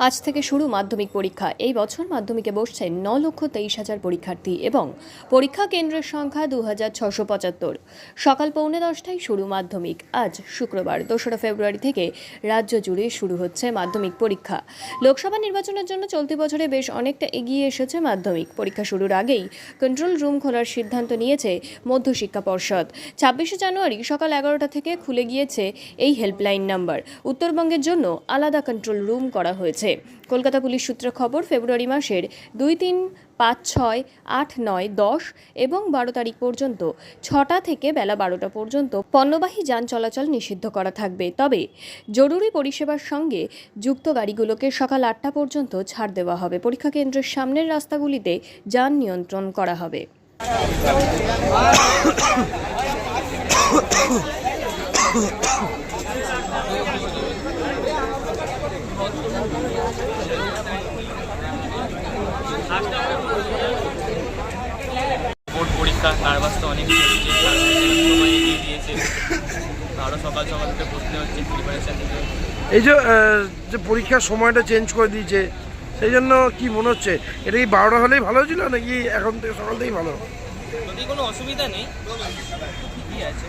আজ থেকে শুরু মাধ্যমিক পরীক্ষা। এই বছর মাধ্যমিকে বসছে ন লক্ষ তেইশ হাজার পরীক্ষার্থী এবং পরীক্ষা কেন্দ্রের সংখ্যা দু হাজার ছশো পঁচাত্তর। সকাল পৌনে দশটায় শুরু মাধ্যমিক। আজ শুক্রবার, দোসরা ফেব্রুয়ারি থেকে রাজ্য জুড়ে শুরু হচ্ছে মাধ্যমিক পরীক্ষা। লোকসভা নির্বাচনের জন্য চলতি বছরে বেশ অনেকটা এগিয়ে এসেছে মাধ্যমিক। পরীক্ষা শুরুর আগেই কন্ট্রোল রুম খোলার সিদ্ধান্ত নিয়েছে মধ্যশিক্ষা পর্ষদ। ছাব্বিশে জানুয়ারি সকাল এগারোটা থেকে খুলে গিয়েছে এই হেল্পলাইন নাম্বার উত্তরবঙ্গের জন্য আলাদা কন্ট্রোল রুম করা হয়েছে। কলকাতা পুলিশ সূত্রে খবর ফেব্রুয়ারি মাসের দুই তিন পাঁচ ছয় আট নয় দশ এবং বারো তারিখ পর্যন্ত ছটা থেকে বেলা বারোটা পর্যন্ত পণ্যবাহী যান চলাচল নিষিদ্ধ করা থাকবে তবে জরুরি পরিষেবার সঙ্গে যুক্ত গাড়িগুলোকে সকাল আটটা পর্যন্ত ছাড় দেওয়া হবে পরীক্ষা কেন্দ্রের সামনের রাস্তাগুলিতে যান নিয়ন্ত্রণ করা হবে বোর্ড পরীক্ষা নার্ভাস তো অনেক দিয়েছে। আরও সকাল সকাল থেকে পড়তে হচ্ছে প্রিপারেশান নিতে এই যে যে পরীক্ষার সময়টা চেঞ্জ করে দিয়েছে সেই জন্য কি মনে হচ্ছে? এটা কি বারোটা হলেই ভালো ছিল নাকি এখন থেকে সকাল থেকেই ভালো? যদি কোনো অসুবিধা নেই ঠিকই আছে?